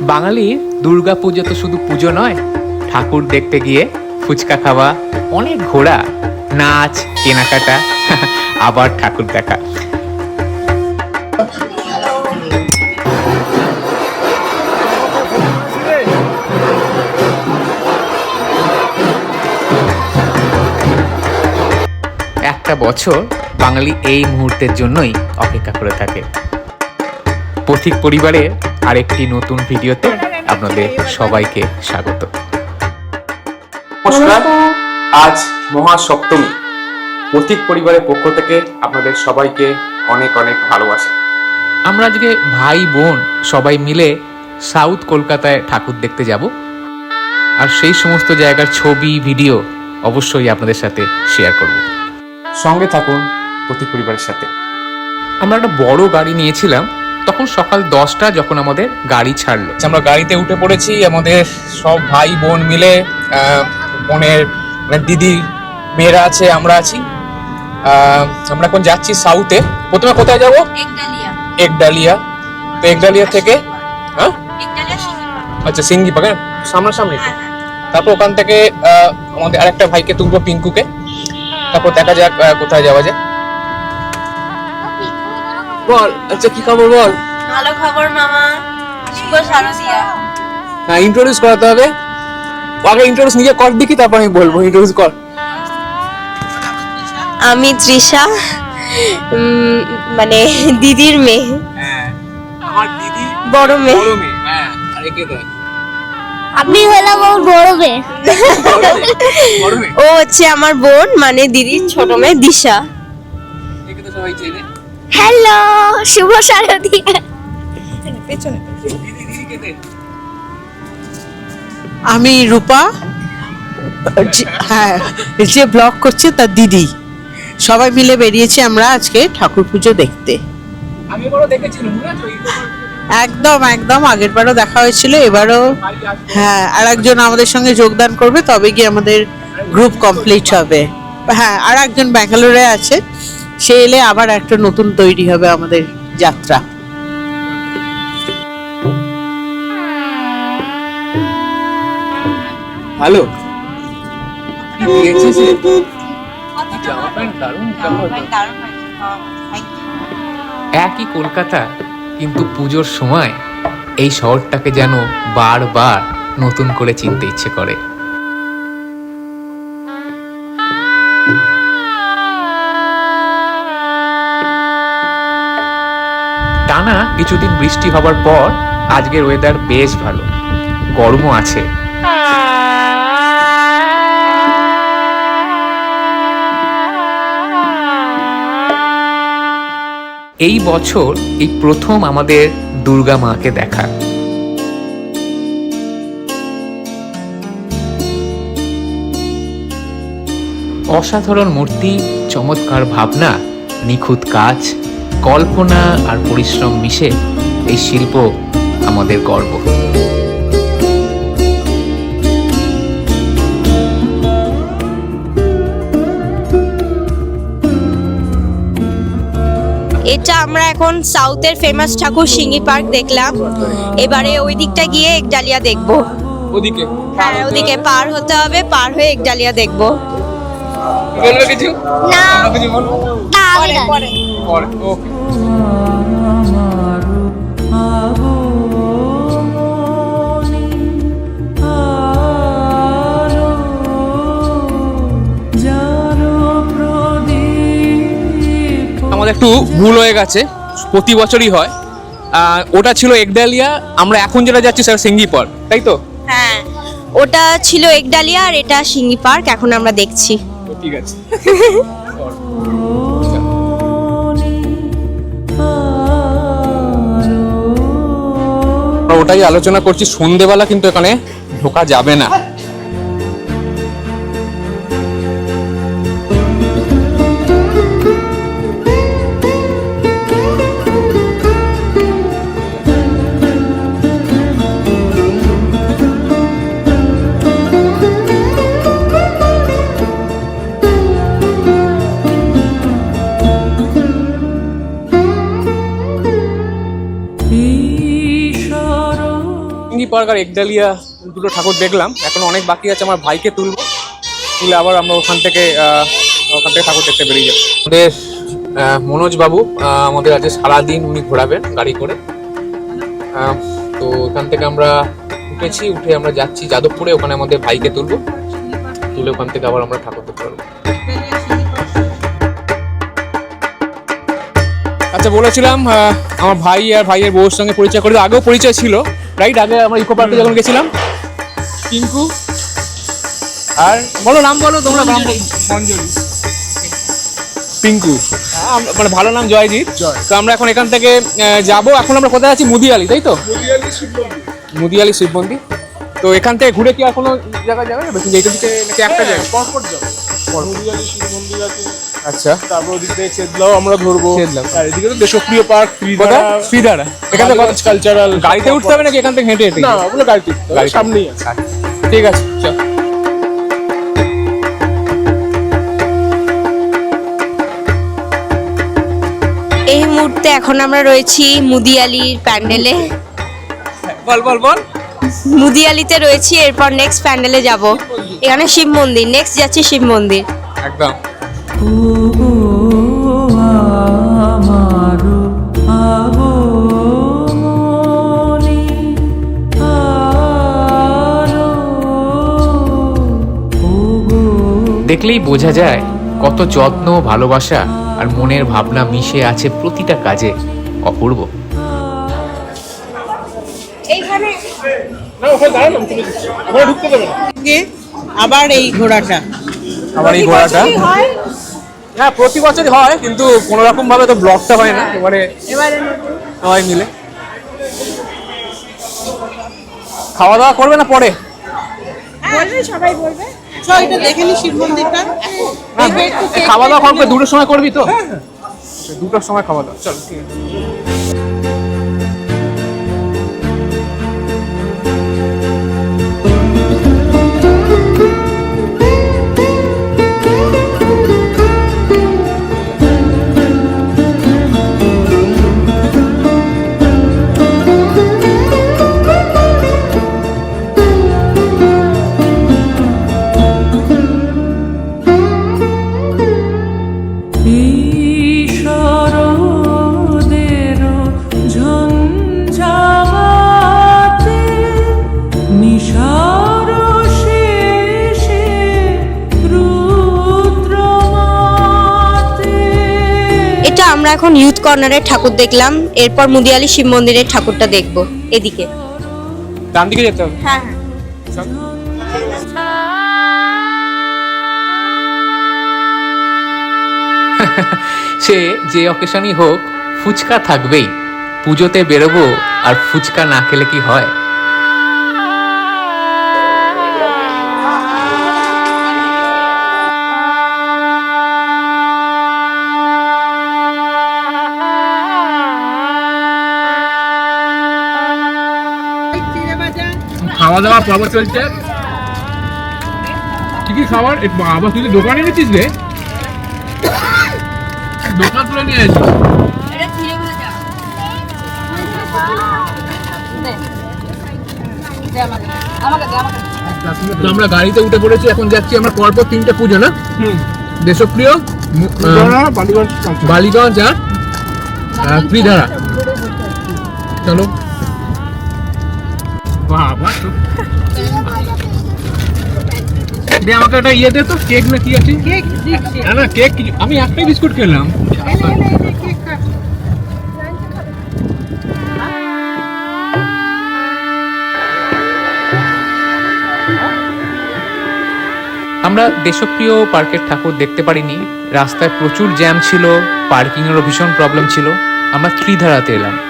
বাঙালির দুর্গা পুজো তো শুধু পুজো নয়, ঠাকুর দেখতে গিয়ে ফুচকা খাওয়া, অনেক ঘোরা নাচ, কেনাকাটা, আবার ঠাকুর দেখা। একটা বছর বাঙালি এই মুহূর্তের জন্যই অপেক্ষা করে থাকে। পথিক পরিবারের আরেকটি নতুন ভিডিওতে আপনাদের সবাইকে স্বাগত। নমস্কার। আজ মহাসপ্তমী। পথিক পরিবারের পক্ষ থেকে আপনাদের সবাইকে অনেক অনেক ভালোবাসা। আমরা আজকে ভাই বোন সবাই মিলে সাউথ কলকাতায় ঠাকুর দেখতে যাব। আর সেই সমস্ত জায়গার ছবি ভিডিও অবশ্যই আপনাদের সাথে শেয়ার করব। সঙ্গে থাকুন পথিক পরিবারের সাথে। আমরা একটা বড় গাড়ি নিয়েছিলাম। তখন সকাল দশটা যখন আমাদের গাড়ি ছাড়লো। আমরা গাড়িতে উঠে পড়েছি আমাদের সব ভাই বোন মিলে আহ, বোনের মানে দিদির মেয়েরা আছে আমরা আছি। আহ, আমরা এখন যাচ্ছি সাউথে প্রথমে কোথায় যাব? একডালিয়া। তো একডালিয়া থেকে? হ্যাঁ? আচ্ছা সিঙ্গি পাকা সামনাসামনি। তো? হ্যাঁ হ্যাঁ। তারপর ওখান থেকে আহ, আমাদের আরেকটা ভাইকে তুলবো পিঙ্কুকে। তারপর দেখা যাক আহ, কোথায় যাওয়া যায়। বল আচ্ছা কি খবর বল? ভালো খবর মামা। শুভ শারদিয়া। হ্যাঁ ইন্ট্রোডিউস করাতে হবে। আগে ইন্ট্রোডিউস নিজে কর দেখি তারপর আমি বলব। ইন্ট্রোডিউস কর। আমি তৃষা। মানে দিদির মেয়ে। হ্যাঁ আমার দিদি বড় মেয়ে। বড় মেয়ে হ্যাঁ আর একে দেখ আমি হলাম ওর বড় মেয়ে? বড় মেয়ে? ও হচ্ছে আমার বোন মানে দিদির ছোট মেয়ে দিশা। একে তো সবাই চেনে। হ্যালো শুভ শারদিয়া। দিদি আমি রূপা। হ্যাঁ যে ব্লগ করছে তার দিদি। সবাই মিলে বেরিয়েছি আমরা আজকে ঠাকুর পুজো দেখতে। একদম একদম আগের বারও দেখা হয়েছিল এবারও হ্যাঁ আর একজন আমাদের সঙ্গে যোগদান করবে তবে গিয়ে আমাদের গ্রুপ কমপ্লিট হবে। হ্যাঁ আর একজন ব্যাঙ্গালোরে আছে। সে এলে আবার একটা নতুন তৈরি হবে আমাদের যাত্রা। হ্যালো। একই কলকাতা কিন্তু পুজোর সময় এই শহরটাকে যেন বারবার নতুন করে চিনতে ইচ্ছে করে। টানা কিছুদিন বৃষ্টি হবার পর আজকের ওয়েদার বেশ ভালো। গরমও আছে। এই বছর এই প্রথম আমাদের দুর্গা মাকে দেখা। অসাধারণ মূর্তি, চমৎকার ভাবনা, নিখুঁত কাজ কল্পনা আর পরিশ্রম মিশে এই শিল্প আমাদের গর্ব। এটা আমরা এখন সাউথের ফেমাস ঠাকুর সিঙ্গি পার্ক দেখলাম। এবারে ওই দিকটা গিয়ে একডালিয়া দেখব। ওদিকে। হ্যাঁ ওদিকে পার হতে হবে পার হয়ে একডালিয়া দেখব। বলবে কিছু? না। কিছু বলব? আমি পরে ওকে। একটু ভুল হয়ে গেছে প্রতি বছরই হয়। ওটা ছিল একডালিয়া আমরা এখন যেটা যাচ্ছি স্যার সিঙ্গিপর তাই তো? হ্যাঁ ওটা ছিল একডালিয়া আর এটা সিঙ্গি পার্ক এখন আমরা দেখছি। ঠিক আছে। ওটাই আলোচনা করছি সন্ধেবেলা কিন্তু এখানে ঢোকা যাবে না। পার্ক আর একডালিয়া দুটো ঠাকুর দেখলাম। এখন অনেক বাকি আছে আমার ভাইকে তুলবো। তুলে আবার আমরা ওখান থেকে ওখান থেকে ঠাকুর দেখতে বেরিয়ে যাব। আমাদের মনোজ বাবু আমাদের আজকে সারাদিন উনি ঘোরাবেন গাড়ি করে। তো ওখান থেকে আমরা উঠেছি উঠে আমরা যাচ্ছি যাদবপুরে ওখানে আমাদের ভাইকে তুলবো। তুলে ওখান থেকে আবার আমরা ঠাকুর দেখতে পারব। আচ্ছা বলেছিলাম আমার ভাই আর ভাইয়ের বউর সঙ্গে পরিচয় করে আগেও পরিচয় ছিল রাইট আগে আমরা ইকো পার্কে যখন গেছিলাম পিঙ্কু আর বলো নাম বলো তোমরা নাম বলো। মঞ্জুরি। পিঙ্কু। হ্যাঁ, মানে ভালো নাম জয়জিৎ তো আমরা এখন এখান থেকে যাব। এখন আমরা কোথায় আছি? মুদিয়ালি তাই তো? মুদিয়ালি শিব মন্দির তো এখান থেকে ঘুরে কি আর কোনো জায়গায় যাবে? না বেশি এইটা দিকে নাকি একটা জায়গা? পরপর যাব। মুদিয়ালি শিব মন্দির আছে। আচ্ছা। তারপর ওদিক থেকে চেদলাও আমরা ধরবো। আর এদিকে তো দেশপ্রিয় পার্ক এখান থেকে কালচারাল গাড়িতে উঠতে হবে নাকি এখান থেকে হেঁটে হেঁটে? না ওগুলো গাড়িতে সামনেই আছে। আচ্ছা, ঠিক আছে চল। এই মুহূর্তে এখন আমরা রয়েছি মুদিয়ালির প্যান্ডেলে। বল বল বল। মুদিয়ালিতে রয়েছি এরপর নেক্সট প্যান্ডেলে যাব। এখানে শিব মন্দির নেক্সট যাচ্ছি শিব মন্দির। একদম। দেখলেই বোঝা যায় কত যত্ন ভালোবাসা আর মনের ভাবনা মিশে আছে প্রতিটা কাজে। অপূর্ব। আবার এই ঘোড়াটা। আবার এই ঘোড়াটা? হ্যাঁ প্রতি বছরই হয় কিন্তু কোনো রকম ভাবে তো ব্লকটা হয় না এবারে সবাই মিলে। খাওয়া দাওয়া করবে না পরে? চল এটা দেখে নি শিব মন্দিরটা। খাওয়া দাওয়া করবে দুটোর সময় করবি তো? দুটোর সময় খাওয়া দাওয়া চল। ঠিক আছে এখন ইউথ কর্নারের ঠাকুর দেখলাম এরপর মুদিয়ালি শিব মন্দিরের ঠাকুরটা দেখব এদিকে। ডান দিকে যেতে হবে? হ্যাঁ সে যে অকেশনই হোক ফুচকা থাকবেই। পুজোতে বেরোবো আর ফুচকা না খেলে কি হয়? খাওয়া দাওয়া পর্ব চলছে। কি কি খাবার? বাবা তুই দোকানে এনেছিস রে। দোকান তুলে নিয়ে আমরা গাড়িতে উঠে পড়েছি এখন যাচ্ছি আমরা পরপর তিনটে পুজো না? দেশপ্রিয় বালিগঞ্জ বালিগঞ্জ আর ত্রিধারা। চলো। বাবা তো দে আমাকে একটা ইয়ে দে তো কেক না কি আছে? কেক না না কেক কি- আমি একটাই বিস্কুট খেলাম। আমরা দেশপ্রিয় পার্কের ঠাকুর দেখতে পারিনি। রাস্তায় প্রচুর জ্যাম ছিল পার্কিংয়েরও ভীষণ প্রবলেম ছিল। আমরা ত্রিধারাতে এলাম।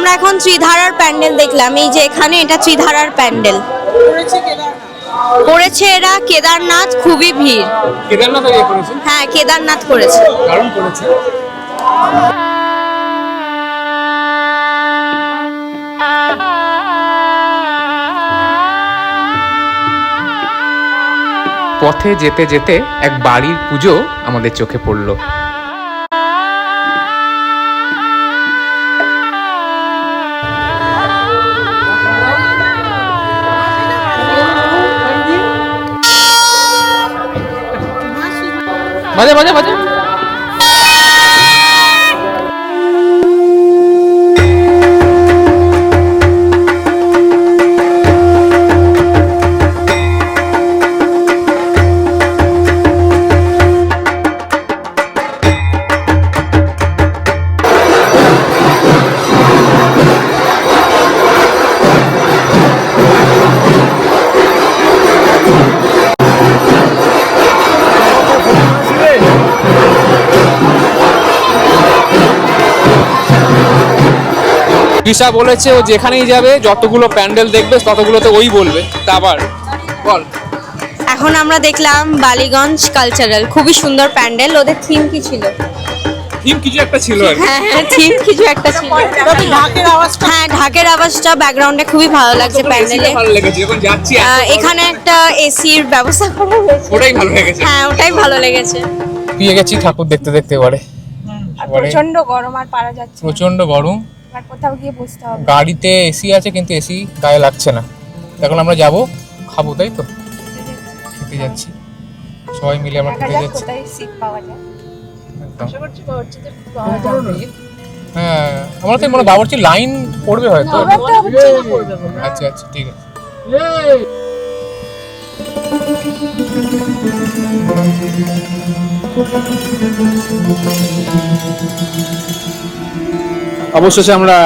আমরা এখন ত্রিধারার প্যান্ডেল দেখলাম। এই যে এখানে এটা ত্রিধারার প্যান্ডেল। করেছে এরা কেদারনাথ খুবই ভিড়। কেদারনাথ হ্যাঁ কেদারনাথ করেছে। কারণ করেছে? পথে যেতে যেতে এক বাড়ির পুজো আমাদের চোখে পড়ল। 맞아 맞아 맞아. দিশা বলেছে ও যেখানেই যাবে যতগুলো প্যান্ডেল দেখবে ততগুলোতে ওই বলবে। তা আবার বল। এখন আমরা দেখলাম বালিগঞ্জ কালচারাল খুবই সুন্দর প্যান্ডেল। ওদের থিম কি ছিল? থিম কিছু একটা ছিল আর হ্যাঁ হ্যাঁ থিম কিছু একটা ছিল। তবে ঢাকের আওয়াজটা হ্যাঁ ঢাকের আওয়াজটা ব্যাকগ্রাউন্ডে খুবই ভালো লাগছে প্যান্ডেলে। ভালো লেগেছে যখন যাচ্ছি এখানে একটা এসির ব্যবস্থা করা হয়েছে। ওটাই ভালো লেগেছে। হ্যাঁ ওটাই ভালো লেগেছে। পেয়ে গেছি ঠাকুর দেখতে দেখতে এবারে। প্রচণ্ড গরম আর পারা যাচ্ছে প্রচণ্ড গরম। আর কোথাও গিয়ে বসতে হবে। গাড়িতে এসি আছে কিন্তু এসি গায়ে লাগছে না। এখন আমরা যাব খাব তাই তো? খেতে যাচ্ছি। সবাই মিলে আমরা খেতে যাচ্ছি। সিট পাওয়া যায়। হ্যাঁ আমরা তো মনে বাবরচি লাইন পড়বে হয়তো। আচ্ছা আচ্ছা ঠিক আছে। অবশেষে আমরা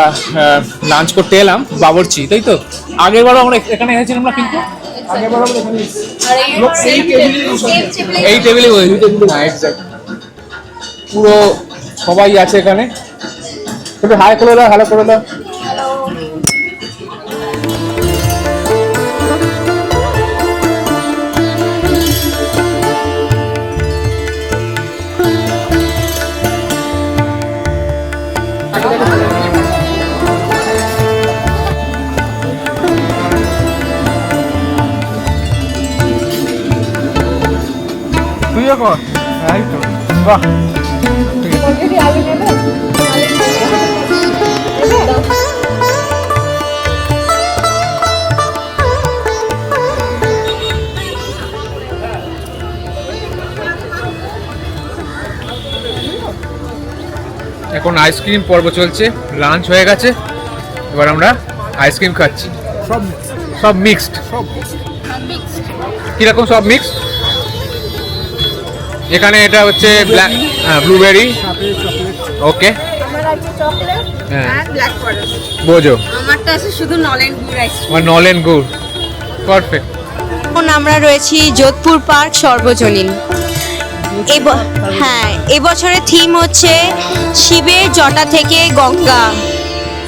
লাঞ্চ করতে এলাম বাবরচি তাই তো? আগের বারও আমরা এখানে এসেছিলাম না কিন্তু? এই টেবিলে এক্স্যাক্ট পুরো সবাই আছে এখানে। একটু হাই করে দাও হ্যালো করে দাও তুইও কর। এই তো বাহ। এখন আইসক্রিম পর্ব চলছে লাঞ্চ হয়ে গেছে। এবার আমরা আইসক্রিম খাচ্ছি। সব সব মিক্সড সব কীরকম সব মিক্সড এখানে এটা হচ্ছে ব্ল্যাক ব্লুবেরি ওকে হ্যাঁ। বোঝো। আমারটা আছে শুধু নলেন গুড় আমার নলেন গুড় পারফেক্ট এখন আমরা রয়েছি যোধপুর পার্ক সর্বজনীন। এব- হ্যাঁ এবছরের থিম হচ্ছে শিবের জটা থেকে গঙ্গা।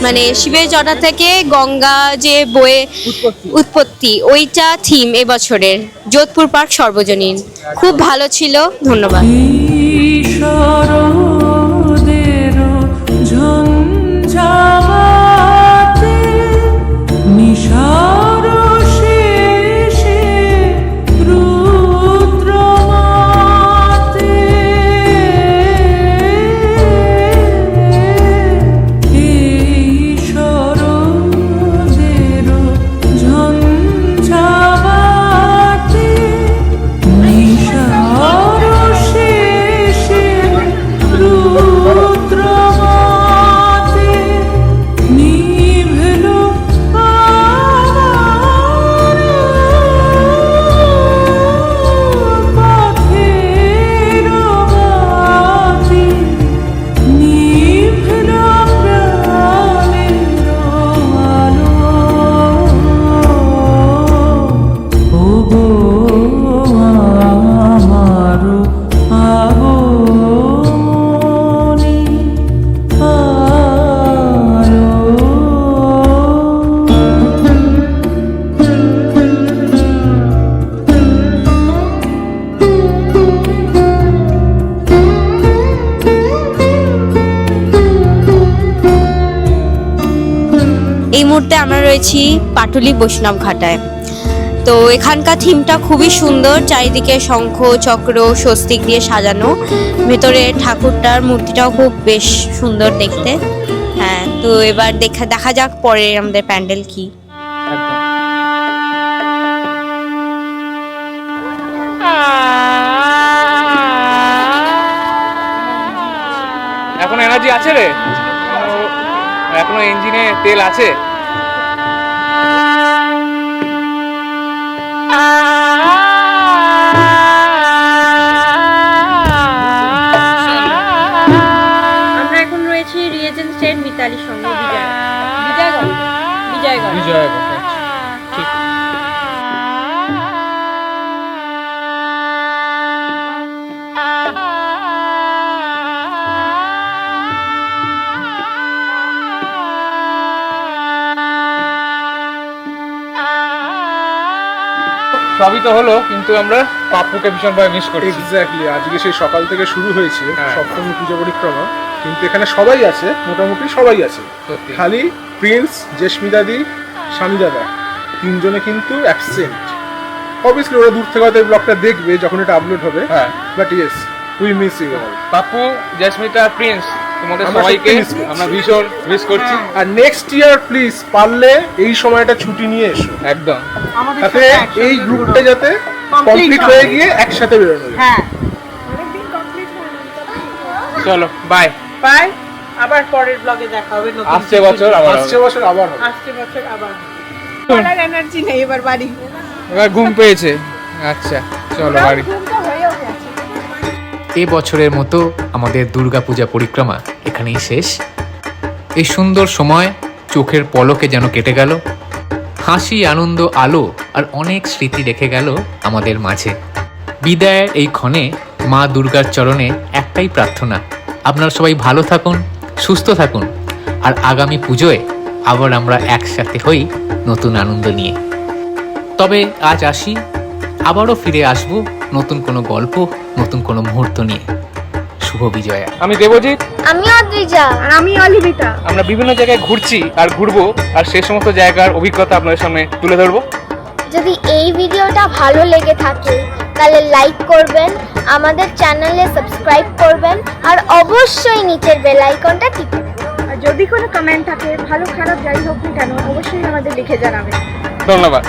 মানে শিবের জটা থেকে গঙ্গা যে বয়ে উৎপত্তি। ওইটা থিম এবছরের। যোধপুর পার্ক সর্বজনীন। খুব ভালো ছিল ধন্যবাদ। ঈশ্বরদের রয়েছি পাটুলি বৈষ্ণব ঘাটায়। তো এখানকার থিমটা খুবই সুন্দর, চারিদিকে শঙ্খ, চক্র, স্বস্তিক দিয়ে সাজানো। ভেতরে ঠাকুরটার মূর্তিটাও খুব বেশ সুন্দর দেখতে। হ্যাঁ তো এবার দেখা দেখা যাক পরে আমাদের প্যান্ডেল কি। এখন এনার্জি আছে রে? এখনও ইঞ্জিনে তেল আছে? কিন্তু আমরা পাপ্পুকে ভীষণভাবে মিস করি এক্স্যাক্টলি আজকে সেই সকাল থেকে শুরু হয়েছে হ্যাঁ। সপ্তমী পুজো পরিক্রমা কিন্তু এখানে সবাই আছে মোটামুটি সবাই আছে। খালি প্রিন্স জেসমিদাদি স্বামী দাদা তিনজনে কিন্তু অ্যাবসেন্ট অবভিয়াসলি ওরা দূর থেকে হয়তো এই ব্লগটা দেখবে যখন এটা আপলোড হবে হ্যাঁ। But yes we miss you all Pappu Jasmita Prince তোমাদের আমরা সবাইকে। আমরা ভীষণ মিস করছি। আর নেক্সট ইয়ার প্লিজ পারলে এই সময়টা ছুটি নিয়ে এসো। একদম। তাতে এই গ্রুপটা যাতে কমপ্লিট হয়ে গিয়ে একসাথে বেরোনো হ্যাঁ। চলো বাই বাই আবার পরের ব্লগে দেখা হবে নতুন আসছে বছর আবার আসছে বছর আবার আসছে বছর আবার বলার এনার্জি নেই এবার বাড়ি। এবার ঘুম পেয়েছে। আচ্ছা চলো বাড়ি। এ বছরের মতো আমাদের দুর্গাপূজা পরিক্রমা এখানেই শেষ। এই সুন্দর সময় চোখের পলকে যেন কেটে গেল হাসি, আনন্দ, আলো আর অনেক স্মৃতি রেখে গেল আমাদের মাঝে। বিদায়ের এই ক্ষণে মা দুর্গার চরণে একটাই প্রার্থনা। আপনারা সবাই ভালো থাকুন, সুস্থ থাকুন আর আগামী পুজোয় আবার আমরা একসাথে হই নতুন আনন্দ নিয়ে। তবে আজ আসি, আবারও ফিরে আসব নতুন কোনো গল্প, নতুন কোনো মুহূর্ত নিয়ে। শুভ বিজয়া। আমি দেবজিৎ। আমি অদ্রিজা। আর আমি অলিভিতা আমরা বিভিন্ন জায়গায় ঘুরছি আর ঘুরবো আর সেই সমস্ত জায়গার অভিজ্ঞতা আপনাদের সামনে তুলে ধরবো। যদি এই ভিডিওটা ভালো লেগে থাকে তাহলে লাইক করবেন আমাদের চ্যানেলে সাবস্ক্রাইব করবেন আর অবশ্যই নিচের বেল আইকনটা টিপে আর যদি কোনো কমেন্ট থাকে ভালো খারাপ যাই হোক না কেন অবশ্যই আমাদের লিখে জানাবেন। ধন্যবাদ।